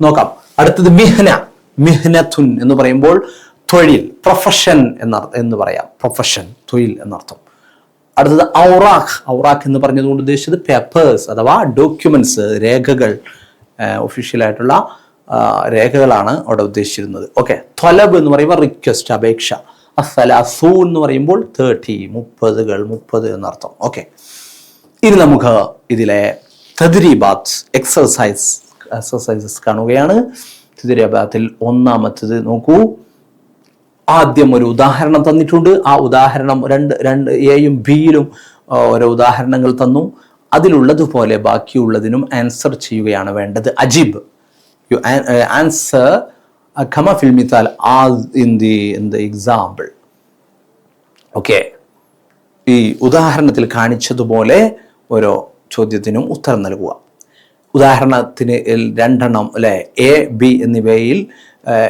നോക്കാം. അടുത്തത് മിഹ്ന മിഹ്നത്തുൻ എന്ന് പറയുമ്പോൾ തൊഴിൽ പ്രൊഫഷൻ എന്ന എന്ന് പറയാം. പ്രൊഫഷൻ തൊഴിൽ എന്നർത്ഥം. അടുത്തത് ഔറാഖ് ഔറാഖ് എന്ന് പറഞ്ഞതുകൊണ്ട് ഉദ്ദേശിച്ചത് പേപ്പേഴ്സ് അഥവാ ഡോക്യുമെന്റ്സ് രേഖകൾ ഒഫീഷ്യലായിട്ടുള്ള രേഖകളാണ് അവിടെ ഉദ്ദേശിച്ചിരുന്നത്. ഓക്കെ ത്വലബ് എന്ന് പറയുമ്പോൾ റിക്വസ്റ്റ് അപേക്ഷ. അസലാസൂ എന്ന് പറയുമ്പോൾ തേർട്ടി മുപ്പതുകൾ മുപ്പത് എന്നർത്ഥം. ഓക്കെ ഇനി നമുക്ക് ഇതിലെ തദ്രീബാത്ത് എക്സർസൈസ് എക്സർസൈസസ് കാണുകയാണ്. തദ്രീബാത്തിൽ ഒന്നാമത്തത് നോക്കൂ. ആദ്യം ഒരു ഉദാഹരണം തന്നിട്ടുണ്ട്. ആ ഉദാഹരണം രണ്ട് രണ്ട് എയും ബിയിലും ഓരോ ഉദാഹരണങ്ങൾ തന്നു. അതിലുള്ളതുപോലെ ബാക്കിയുള്ളതിനും ആൻസർ ചെയ്യുകയാണ് വേണ്ടത്. അജീബ് യു ആൻസർ കമ ഫിൽ മിത്താൽ ആ in the in the example okay. ഈ ഉദാഹരണത്തിൽ കാണിച്ചതുപോലെ ഓരോ ചോദ്യത്തിനും ഉത്തരം നൽകുക. ഉദാഹരണത്തിന് രണ്ടെണ്ണം അല്ലെ? എ ബി എന്നിവയിൽ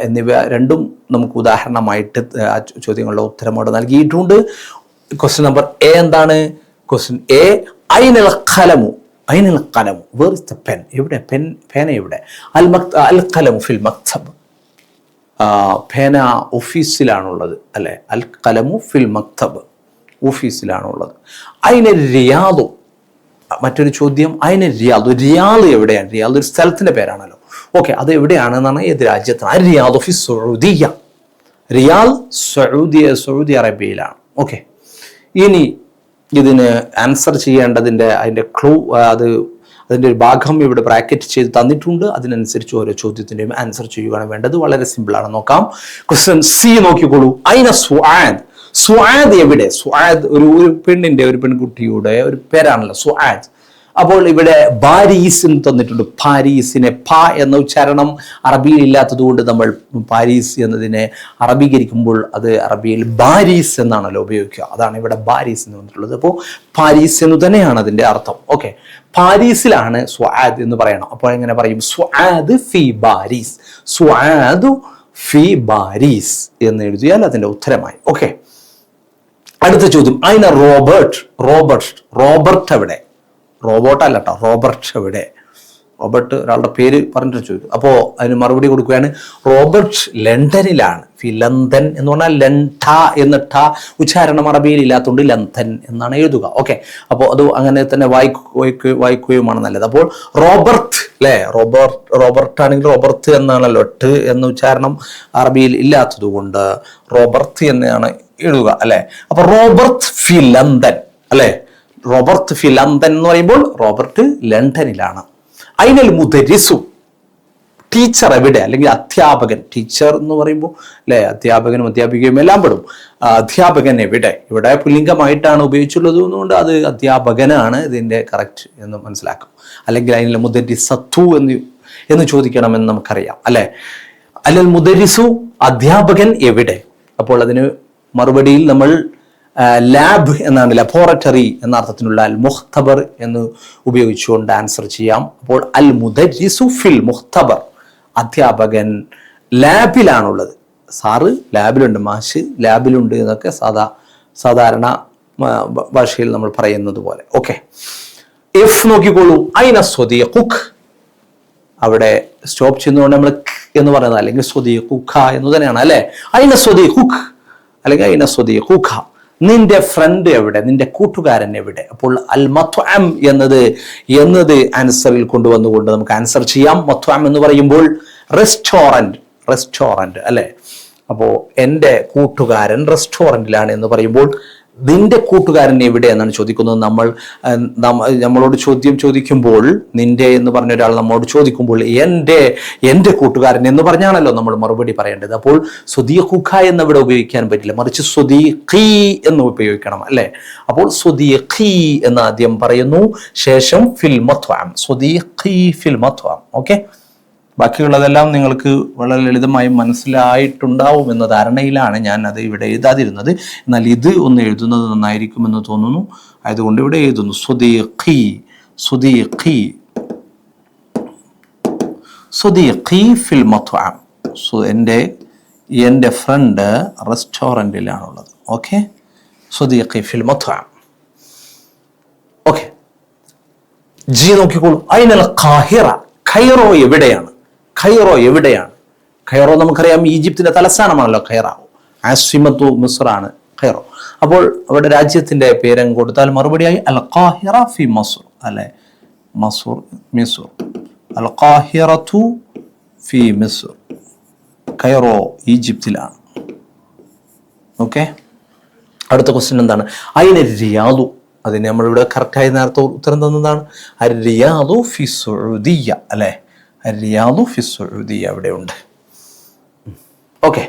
എന്നിവ രണ്ടും നമുക്ക് ഉദാഹരണമായിട്ട് ആ ചോദ്യങ്ങളുടെ അവിടെ നൽകിയിട്ടുണ്ട്. ക്വസ്റ്റ്യൻ നമ്പർ എ എന്താണ്? ക്വസ്റ്റ്യൻ എ ഐനൽ ഖലമു. ഐനൽ ഖലമു. വേർ ഇസ് ദ പെൻ എവിടെ? പെൻ പേന എവിടെ? അൽ മക്ത അൽ ഖലമു ഫിൽ മക്തബ്. പേന ഓഫീസിലാണുള്ളത് അല്ലെ? അൽ കലമു ഫിൽ മക്തബ്. ഓഫീസിലാണുള്ളത്. അതിന് റിയാദു. മറ്റൊരു ചോദ്യം അതിന് റിയാദ്. റിയാദ് എവിടെയാണ്? റിയാദ് ഒരു സ്ഥലത്തിന്റെ പേരാണല്ലോ. ഓക്കെ അത് എവിടെയാണെന്നാണ് ഏത് രാജ്യത്താണ്? ആ റിയാദ് ഓഫ് സൗദിയ. റിയാൽ സൗദിയ സൗദി അറേബ്യയിലാണ്. ഓക്കെ ഇനി ഇതിന് ആൻസർ ചെയ്യേണ്ടതിന്റെ അതിന്റെ ക്ലൂ അത് അതിന്റെ ഒരു ഭാഗം ഇവിടെ ബ്രാക്കറ്റ് ചെയ്ത് തന്നിട്ടുണ്ട്. അതിനനുസരിച്ച് ഓരോ ചോദ്യത്തിന്റെയും ആൻസർ ചെയ്യുകയാണ് വേണ്ടത്. വളരെ സിമ്പിളാണ് നോക്കാം. ക്വസ്റ്റ്യൻ സി നോക്കിക്കോളൂ. ഐന സ്വാദ് സ്വാദ് എവിടെ? സ്വാദ് ഒരു ഒരു പെണ്ണിന്റെ ഒരു പെൺകുട്ടിയുടെ ഒരു പേരാണല്ലോ സ്വാദ് അപ്പോൾ ഇവിടെ ബാരീസ് എന്ന് തന്നിട്ടുണ്ട്. പാരീസിനെ പ എന്ന ഉച്ചാരണം അറബിയിൽ ഇല്ലാത്തതുകൊണ്ട് നമ്മൾ പാരീസ് എന്നതിനെ അറബീകരിക്കുമ്പോൾ അത് അറബിയിൽ ബാരീസ് എന്നാണല്ലോ ഉപയോഗിക്കുക. അതാണ് ഇവിടെ ബാരീസ് എന്ന് പറഞ്ഞിട്ടുള്ളത്. അപ്പോൾ പാരീസ് എന്ന് തന്നെയാണ് അതിന്റെ അർത്ഥം. ഓക്കെ. പാരീസിലാണ് സ്വാദ് എന്ന് പറയണം. അപ്പോൾ എങ്ങനെ പറയും? സ്വാദ് ഫി ബാരീസ്. സ്വാദു ഫി ബാരീസ് എന്ന് എഴുതിയാൽ അതിന്റെ ഉത്തരമായി. ഓക്കെ. അടുത്ത ചോദ്യം. അതിന റോബർട്ട് റോബർട്ട് റോബർട്ട് എവിടെ? റോബോട്ട് അല്ല കേട്ടോ റോബർട്ട് എവിടെ? റോബർട്ട് ഒരാളുടെ പേര് പറഞ്ഞിട്ട് ചോദിക്കും അപ്പോൾ അതിന് മറുപടി കൊടുക്കുകയാണ് റോബർട്ട് ലണ്ടനിലാണ്. ഫിലന്തൻ എന്ന് പറഞ്ഞാൽ ലണ്ട എന്ന് ഠ ഉച്ചാരണം അറബിയിൽ ഇല്ലാത്തതുകൊണ്ട് ലന്തൻ എന്നാണ് എഴുതുക. ഓക്കെ. അപ്പോൾ അത് അങ്ങനെ തന്നെ വായിക്കു വായിക്കുകയുമാണ് നല്ലത്. അപ്പോൾ റോബർട്ട് അല്ലേ റോബർട്ട് റോബർട്ട് ആണെങ്കിൽ റോബർട്ട് എന്നാണല്ലോ ട് എന്ന ഉച്ചാരണം അറബിയിൽ ഇല്ലാത്തതുകൊണ്ട് റോബർട്ട് എന്നാണ് എഴുതുക അല്ലെ? അപ്പൊ റോബർട്ട് ഫിലന്തൻ അല്ലെ? റോബർട്ട് ഫിലന്തൻ എന്ന് പറയുമ്പോൾ റോബർട്ട് ലണ്ടനിലാണ്. അയിനൽ മുദരിസു ടീച്ചർ എവിടെ? അല്ലെങ്കിൽ അധ്യാപകൻ ടീച്ചർ എന്ന് പറയുമ്പോൾ അല്ലെ? അധ്യാപകനും അധ്യാപികയും എല്ലാം പെടും. അധ്യാപകൻ എവിടെ? ഇവിടെ പുല്ലിംഗമായിട്ടാണ് ഉപയോഗിച്ചുള്ളത് എന്നുകൊണ്ട് അത് അധ്യാപകനാണ് ഇതിന്റെ കറക്റ്റ് എന്ന് മനസ്സിലാക്കും. അല്ലെങ്കിൽ അതിൽ മുദരിസത്തു എന്ന് എന്ന് ചോദിക്കണമെന്ന് നമുക്കറിയാം അല്ലെ? അല്ലൽ മുദരിസു അധ്യാപകൻ എവിടെ? അപ്പോൾ അതിന് മറുപടിയിൽ നമ്മൾ ലാബ് എന്നാണ് ലബോറട്ടറി എന്ന അർത്ഥത്തിലുള്ള അൽ മുഖ്തബർ എന്ന് ഉപയോഗിച്ചുകൊണ്ട് ആൻസർ ചെയ്യാം. അപ്പോൾ അൽ മുദരിസു ഫിൽ മുഖ്തബർ അധ്യാപകൻ ലാബിലാണുള്ളത് സാറ് ലാബിലുണ്ട് മാഷ് ലാബിലുണ്ട് എന്നൊക്കെ സാധാ സാധാരണ ഭാഷയിൽ നമ്മൾ പറയുന്നത് പോലെ. ഓക്കെ എഫ് നോക്കിക്കോളൂ. ഐന സ്വതീയ കുക്ക് അവിടെ സ്റ്റോപ്പ് ചെയ്യുന്നതുകൊണ്ട് നമ്മൾ എന്ന് പറയുന്നത് അല്ലെങ്കിൽ സ്വതി കുഖ എന്ന് തന്നെയാണ് അല്ലെ? ഐന സ്വതി കുഖ് അല്ലെങ്കിൽ അയിന സ്വദീഖുഖ നിന്റെ ഫ്രണ്ട് എവിടെ? നിന്റെ കൂട്ടുകാരൻ എവിടെ? അപ്പോൾ അൽ മത്വം എന്നത് എന്നത് ആൻസറിൽ കൊണ്ടുവന്നുകൊണ്ട് നമുക്ക് ആൻസർ ചെയ്യാം. മത്വം എന്ന് പറയുമ്പോൾ റെസ്റ്റോറന്റ് റെസ്റ്റോറന്റ് അല്ലേ? അപ്പോൾ എന്റെ കൂട്ടുകാരൻ റെസ്റ്റോറന്റിലാണ് എന്ന് പറയുമ്പോൾ നിന്റെ കൂട്ടുകാരൻ എവിടെ എന്നാണ് ചോദിക്കുന്നത്? നമ്മൾ നമ്മളോട് ചോദ്യം ചോദിക്കുമ്പോൾ നിന്റെ എന്ന് പറഞ്ഞ ഒരാൾ നമ്മോട് ചോദിക്കുമ്പോൾ എന്റെ എന്റെ കൂട്ടുകാരൻ എന്ന് പറഞ്ഞാണല്ലോ നമ്മൾ മറുപടി പറയേണ്ടത്. അപ്പോൾ സ്വദീഖുഖ എന്ന് ഇവിടെ ഉപയോഗിക്കാൻ പറ്റില്ല. മറിച്ച് സ്വദീഖി എന്ന് ഉപയോഗിക്കണം അല്ലേ? അപ്പോൾ സ്വദീഖി എന്ന് ആദ്യം പറയുന്നു. ശേഷം ഫിൽ മത്വാം. സ്വദീഖി ഫിൽ മത്വാം. ഓക്കെ? ബാക്കിയുള്ളതെല്ലാം നിങ്ങൾക്ക് വളരെ ലളിതമായി മനസ്സിലായിട്ടുണ്ടാവും എന്ന ധാരണയിലാണ് ഞാൻ അത് ഇവിടെ എഴുതാതിരുന്നത്. എന്നാൽ ഇത് ഒന്ന് എഴുതുന്നത് നന്നായിരിക്കുമെന്ന് തോന്നുന്നു. ആയതുകൊണ്ട് ഇവിടെ എഴുതുന്നു. സ്വദീഖി സ്വദീഖി സ്വദീഖി ഫിൽ മത്വാം. എന്റെ എന്റെ ഫ്രണ്ട് റെസ്റ്റോറന്റിലാണുള്ളത്. ഓക്കെ? സ്വദീഖി ഫിൽ മത്വാം. ജി നോക്കിക്കോളൂ. അയിനൽ ഖാഹിറ ഖൈറോ എവിടെയാണ്? ഖൈറോ എവിടെയാണ്? ഖൈറോ നമുക്കറിയാം ഈജിപ്തിന്റെ തലസ്ഥാനമാണല്ലോ ഖൈറാവോ ആസിമത്തു മിസ്റാണ് ഖൈറോ. അപ്പോൾ അവിടെ രാജ്യത്തിന്റെ പേരം കൊടുത്താൽ മറുപടിയായി അൽ ഖാഹിറ ഫി മസൂർ അല്ലെ? മസൂർ മിസൂർ. അൽ ഖാഹിറത്തു ഫി മിസൂർ. ഖൈറോ ഈജിപ്തിലാണ്. ഓക്കെ? അടുത്ത ക്വസ്റ്റ്യൻ എന്താണ്? അയിന് റിയാദു. അതിന് നമ്മളിവിടെ കറക്റ്റായി നേരത്തെ ഉത്തരം തന്നതാണ്. അരിയാദു ഫി സുഉദിയ അല്ലേ? റിയാദു ഫി സൗദി അവിടെ ഉണ്ട് ഓക്കെ.